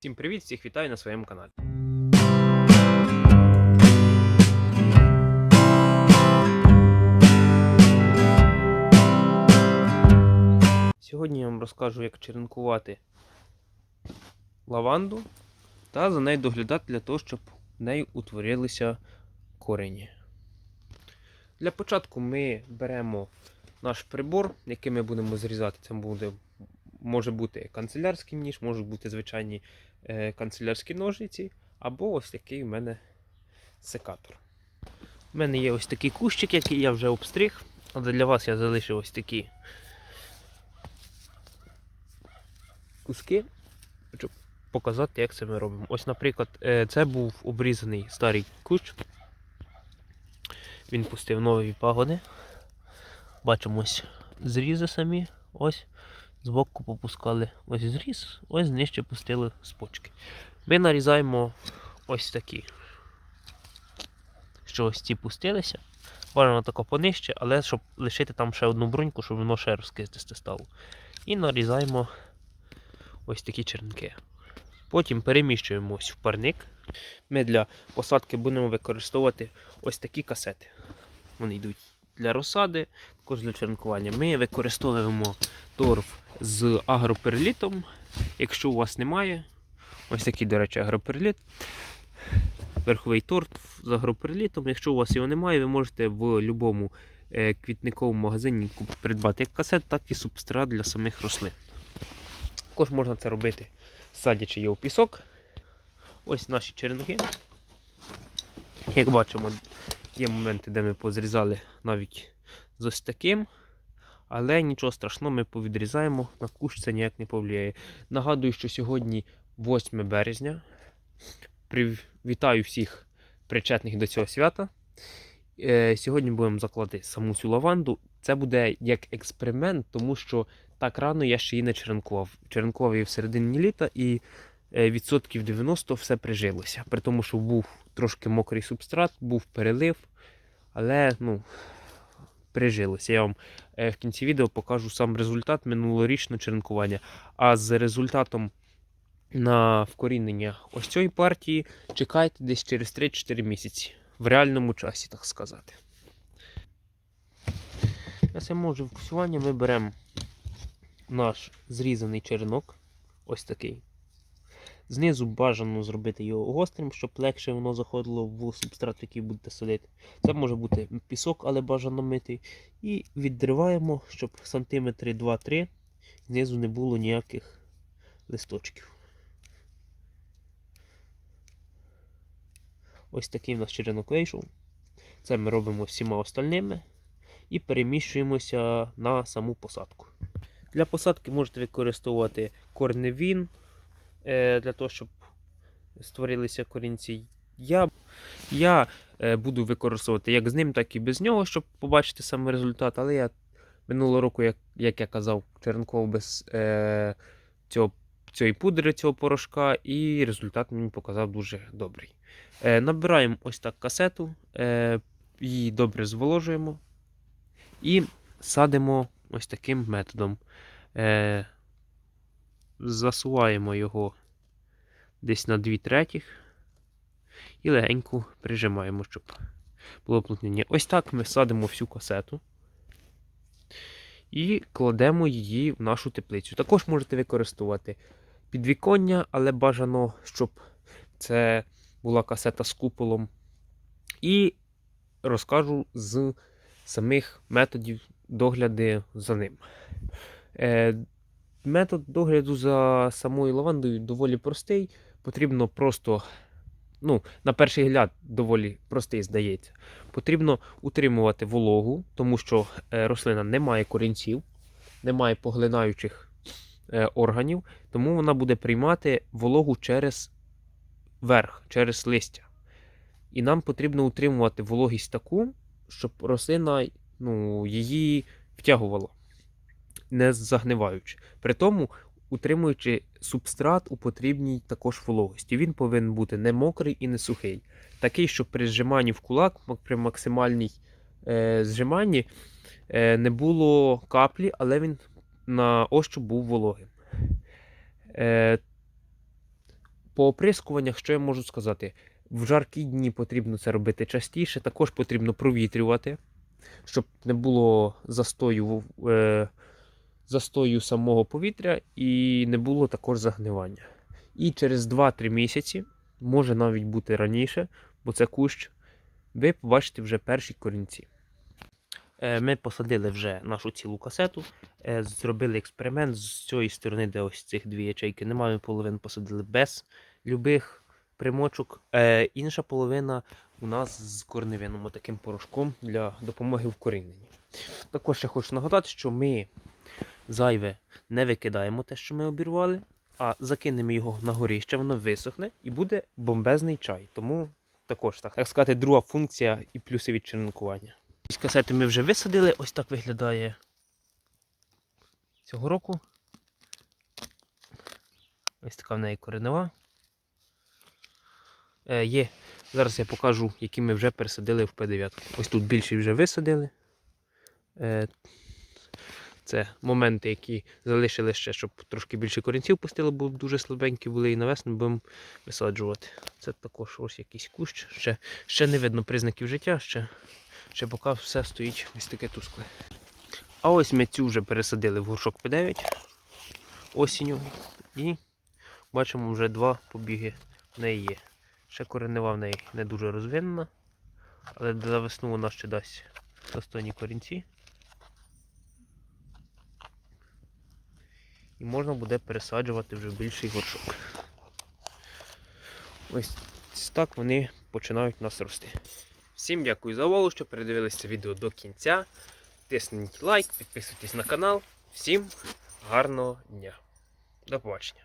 Всім привіт, всіх вітаю на своєму каналі. Сьогодні я вам розкажу, як черенкувати лаванду та за нею доглядати для того, щоб в неї утворилися корені. Для початку ми беремо наш прибор, який ми будемо зрізати. Це буде, може бути канцелярський ніж, можуть бути звичайні е, канцелярські ножиці, або ось такий у мене секатор. У мене є ось такий кущик, який я вже обстриг, але для вас я залишив ось такі куски, щоб показати, як це ми робимо. Ось, наприклад, е, це був обрізаний старий кущ. Він пустив нові пагони. Бачимо ось зрізи самі. Ось збоку попускали ось зріз, ось нижче пустили з почки. Ми нарізаємо ось такі. Що ось ці пустилися. Бажано тако понижче, але щоб лишити там ще одну бруньку, щоб воно ще розкистисте стало. І нарізаємо ось такі черенки. Потім переміщуємо ось в парник. Ми для посадки будемо використовувати ось такі касети. Вони йдуть для розсади, також для черенкування. Ми використовуємо торф з агроперлітом. Якщо у вас немає, ось такий, до речі, агроперліт. Верховий торф з агроперлітом. Якщо у вас його немає, ви можете в будь-якому е, квітниковому магазині придбати як касет, так і субстрат для самих рослин. Також можна це робити, садячи його в пісок. Ось наші черенки. Як бачимо, є моменти, де ми позрізали навіть з ось таким. Але нічого страшного, ми повідрізаємо, на кущ це ніяк не повлияє. Нагадую, що сьогодні 8 березня. Вітаю всіх причетних до цього свята. Е, Сьогодні будемо закладати саму цю лаванду. Це буде як експеримент, тому що так рано я ще її не черенкував. Черенкував її в середині літа і е, відсотків 90 все прижилося. При тому, що був трошки мокрий субстрат, був перелив, але ну, прижилося. Я вам е, в кінці відео покажу сам результат минулорічного черенкування. А з результатом на вкорінення ось цієї партії чекайте десь через 3-4 місяці. В реальному часі, так сказати. Для самого живкусування ми беремо наш зрізаний черенок. Ось такий. Знизу бажано зробити його гострим, щоб легше воно заходило в субстрат, який будете садити. Це може бути пісок, але бажано мити. І відриваємо, щоб сантиметри 2-3 знизу не було ніяких листочків. Ось такий в нас черенок вийшов. Це ми робимо всіма остальними і переміщуємося на саму посадку. Для посадки можете використовувати корневін для того, щоб створилися корінці. Я, я е, буду використовувати як з ним, так і без нього, щоб побачити саме результат. Але я минулого року, як, як я казав, черенкував без е, цього, цієї пудри, цього порошка, і результат мені показав дуже добрий. Е, набираємо ось так касету, е, її добре зволожуємо і садимо ось таким методом. Е, засуваємо його десь на 2 третіх і легенько прижимаємо, щоб було плотнення. Ось так ми садимо всю касету і кладемо її в нашу теплицю. Також можете використовувати підвіконня, але бажано, щоб це була касета з куполом. І розкажу з самих методів догляду за ним. Метод догляду за самою лавандою доволі простий. Потрібно просто, ну, на перший гляд, доволі простий, здається. Потрібно утримувати вологу, тому що е, рослина не має корінців, не має поглинаючих е, органів, тому вона буде приймати вологу через верх, через листя. І нам потрібно утримувати вологість таку, щоб рослина ну, її втягувала, не загниваючи. При тому, утримуючи субстрат у потрібній також вологості. Він повинен бути не мокрий і не сухий. Такий, щоб при зжиманні в кулак, при максимальній е, зжиманні, е, не було каплі, але він на ощуп був вологим. Е, по оприскуваннях, що я можу сказати? В жаркі дні потрібно це робити частіше, також потрібно провітрювати, щоб не було застою, е, застою самого повітря і не було також загнивання. І через 2-3 місяці, може навіть бути раніше, бо це кущ, ви побачите вже перші корінці. Е, Ми посадили вже нашу цілу касету, е, зробили експеримент з цієї сторони, де ось цих дві ячейки немає, половину посадили без любих примочок. Е, Інша половина у нас з корневином, таким порошком для допомоги в коріненні. Також ще хочу нагадати, що ми зайве не викидаємо те, що ми обірвали, а закинемо його на горіще, воно висохне і буде бомбезний чай. Тому також так, так сказати, друга функція і плюси від черенкування. Касети ми вже висадили, ось так виглядає цього року. Ось така в неї коренева. Е, є. Зараз я покажу, які ми вже пересадили в П9. Ось тут більше вже висадили. Е, це моменти, які залишили ще, щоб трошки більше корінців пустили, бо дуже слабенькі були і на весну будемо висаджувати. Це також ось якийсь кущ. Ще, ще не видно признаків життя, ще, ще поки все стоїть ось таке тускле. А ось ми цю вже пересадили в горшок П9 осінню. І бачимо, вже два побіги в неї є. Ще коренева в неї не дуже розвинена, але за весну вона ще дасть достойні корінці. І можна буде пересаджувати вже більший горшок. Ось так вони починають нас рости. Всім дякую за увагу, що передивилися відео до кінця. Тисніть лайк, підписуйтесь на канал. Всім гарного дня. До побачення.